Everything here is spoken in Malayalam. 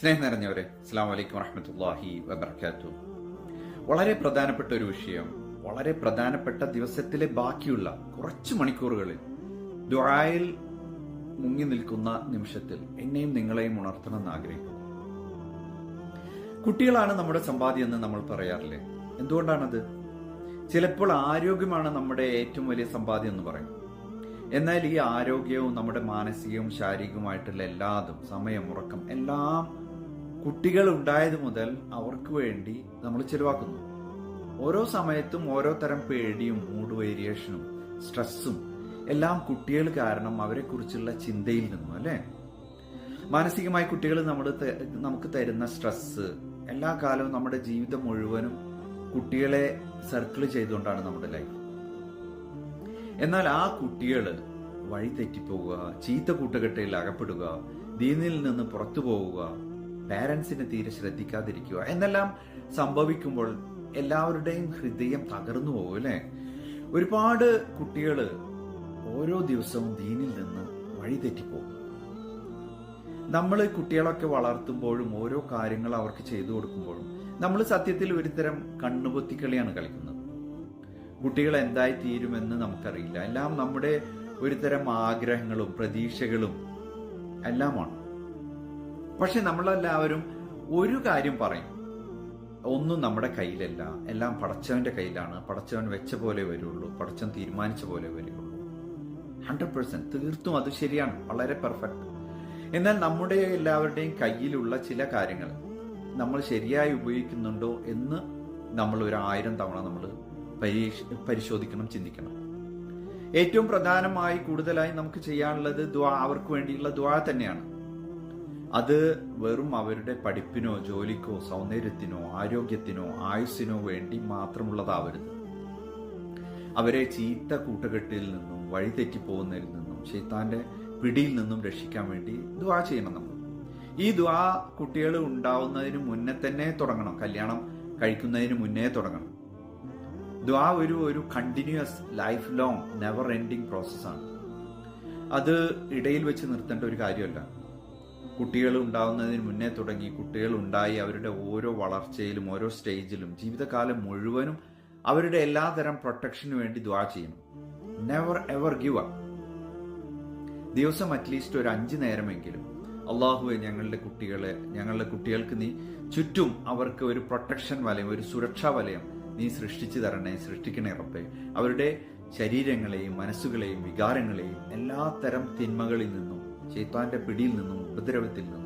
സ്നേഹം നിറഞ്ഞവരെ അസ്സാം വലൈക്കും വറഹമത്തല്ലാഹി വബർക്കാത്തു വളരെ പ്രധാനപ്പെട്ട ഒരു വിഷയം വളരെ പ്രധാനപ്പെട്ട ദിവസത്തിലെ ബാക്കിയുള്ള കുറച്ച് മണിക്കൂറുകളിൽ ദുആയിൽ മുങ്ങി നിൽക്കുന്ന നിമിഷത്തിൽ എന്നെയും നിങ്ങളെയും ഉണർത്തണമെന്ന് ആഗ്രഹിക്കുന്നു. കുട്ടികളാണ് നമ്മുടെ സമ്പാദ്യം എന്ന് നമ്മൾ പറയാറില്ലേ? എന്തുകൊണ്ടാണത്? ചിലപ്പോൾ ആരോഗ്യമാണ് നമ്മുടെ ഏറ്റവും വലിയ സമ്പാദ്യം എന്ന് പറയും. എന്നാൽ ഈ ആരോഗ്യവും നമ്മുടെ മാനസികവും ശാരീരികവുമായിട്ടുള്ള എല്ലാതും സമയം ഉറക്കം എല്ലാം കുട്ടികൾ ഉണ്ടായത് മുതൽ അവർക്ക് വേണ്ടി നമ്മൾ ചെലവാക്കുന്നു. ഓരോ സമയത്തും ഓരോ തരം പേടിയും മൂഡ് വേരിയേഷനും സ്ട്രെസ്സും എല്ലാം കുട്ടികൾ കാരണം അവരെ കുറിച്ചുള്ള ചിന്തയിൽ നിന്നും അല്ലെ? മാനസികമായി കുട്ടികൾ നമ്മൾ നമുക്ക് തരുന്ന സ്ട്രെസ് എല്ലാ കാലവും നമ്മുടെ ജീവിതം മുഴുവനും കുട്ടികളെ സർക്കിൾ ചെയ്തുകൊണ്ടാണ് നമ്മുടെ ലൈഫ് എന്നാൽ ആ കുട്ടികൾ വഴി തെറ്റിപ്പോവുക ചീത്ത കൂട്ടുകെട്ടയിൽ അകപ്പെടുക ദീനിൽ നിന്ന് പുറത്തു പോവുക പാരൻസിനെ തീരെ ശ്രദ്ധിക്കാതിരിക്കുക. എന്നെല്ലാം സംഭവിക്കുമ്പോൾ എല്ലാവരുടെയും ഹൃദയം തകർന്നു പോകും അല്ലെ? ഒരുപാട് കുട്ടികൾ ഓരോ ദിവസവും ദീനിൽ നിന്ന് വഴിതെറ്റിപ്പോകും നമ്മൾ കുട്ടികളൊക്കെ വളർത്തുമ്പോഴും ഓരോ കാര്യങ്ങൾ അവർക്ക് ചെയ്തു കൊടുക്കുമ്പോഴും നമ്മൾ സത്യത്തിൽ ഒരുതരം കണ്ണുപൊത്തിക്കളിയാണ് കളിക്കുന്നത്. കുട്ടികൾ എന്തായി തീരുമെന്ന് നമുക്കറിയില്ല. എല്ലാം നമ്മുടെ ഒരുതരം ആഗ്രഹങ്ങളും പ്രതീക്ഷകളും എല്ലാമാണ്. പക്ഷെ നമ്മളെല്ലാവരും ഒരു കാര്യം പറയും. ഒന്നും നമ്മുടെ കയ്യിലല്ല. എല്ലാം പടച്ചവന്റെ കയ്യിലാണ്. പടച്ചവൻ വെച്ച പോലെ വരുള്ളൂ. പടച്ചവൻ തീരുമാനിച്ച പോലെ വരുള്ളൂ. ഹൺഡ്രഡ് പെർസെന്റ് തീർത്തും അത് ശരിയാണ്. വളരെ പെർഫെക്റ്റ് എന്നാൽ നമ്മുടെ എല്ലാവരുടെയും കയ്യിലുള്ള ചില കാര്യങ്ങൾ നമ്മൾ ശരിയായി ഉപയോഗിക്കുന്നുണ്ടോ എന്ന് നമ്മൾ ഒരു ആയിരം തവണ നമ്മൾ പരിശോധിക്കണം ചിന്തിക്കണം. ഏറ്റവും പ്രധാനമായി കൂടുതലായി നമുക്ക് ചെയ്യാനുള്ളത് ദ്വാ അവർക്ക് വേണ്ടിയുള്ള ദ്വാ തന്നെയാണ്. അത് വെറും അവരുടെ പഠിപ്പിനോ ജോലിക്കോ സൗന്ദര്യത്തിനോ ആരോഗ്യത്തിനോ ആയുസ്സിനോ വേണ്ടി മാത്രമുള്ളതാവരുത്. അവരെ ചീത്ത കൂട്ടുകെട്ടിൽ നിന്നും വഴിതെറ്റിപ്പോകുന്നതിൽ നിന്നും ശൈത്താന്റെ പിടിയിൽ നിന്നും രക്ഷിക്കാൻ വേണ്ടി ദ്വാ ചെയ്യണം നമ്മൾ. ഈ ദ്വാ കുട്ടികൾ ഉണ്ടാവുന്നതിന് മുന്നേ തന്നെ തുടങ്ങണം. കല്യാണം കഴിക്കുന്നതിന് മുന്നേ തുടങ്ങണം. ദ്വാ ഒരു ഒരു continuous life long never ending പ്രോസസ്സാണ് അത് ഇടയിൽ വെച്ച് നിർത്തേണ്ട ഒരു കാര്യമല്ല. കുട്ടികൾ ഉണ്ടാകുന്നതിന് മുന്നേ തുടങ്ങി കുട്ടികൾ ഉണ്ടായി അവരുടെ ഓരോ വളർച്ചയിലും ഓരോ സ്റ്റേജിലും ജീവിതകാലം മുഴുവനും അവരുടെ എല്ലാതരം പ്രൊട്ടക്ഷന് വേണ്ടി ദ്വാ ചെയ്യണം. നെവർ എവർ ഗിവ് അപ്പ് ദിവസം അറ്റ്ലീസ്റ്റ് ഒരു അഞ്ചു നേരമെങ്കിലും അള്ളാഹുവെ ഞങ്ങളുടെ കുട്ടികളെ ഞങ്ങളുടെ കുട്ടികൾക്ക് നീ ചുറ്റും അവർക്ക് ഒരു പ്രൊട്ടക്ഷൻ വലയം ഒരു സുരക്ഷാ വലയം നീ സൃഷ്ടിച്ചു തരണേ സൃഷ്ടിക്കണേ ഉറപ്പേ അവരുടെ ശരീരങ്ങളെയും മനസ്സുകളെയും വികാരങ്ങളെയും എല്ലാ തരം തിന്മകളിൽ നിന്നും ചൈത്താന്റെ പിടിയിൽ നിന്നും ഉപദ്രവത്തിൽ നിന്നും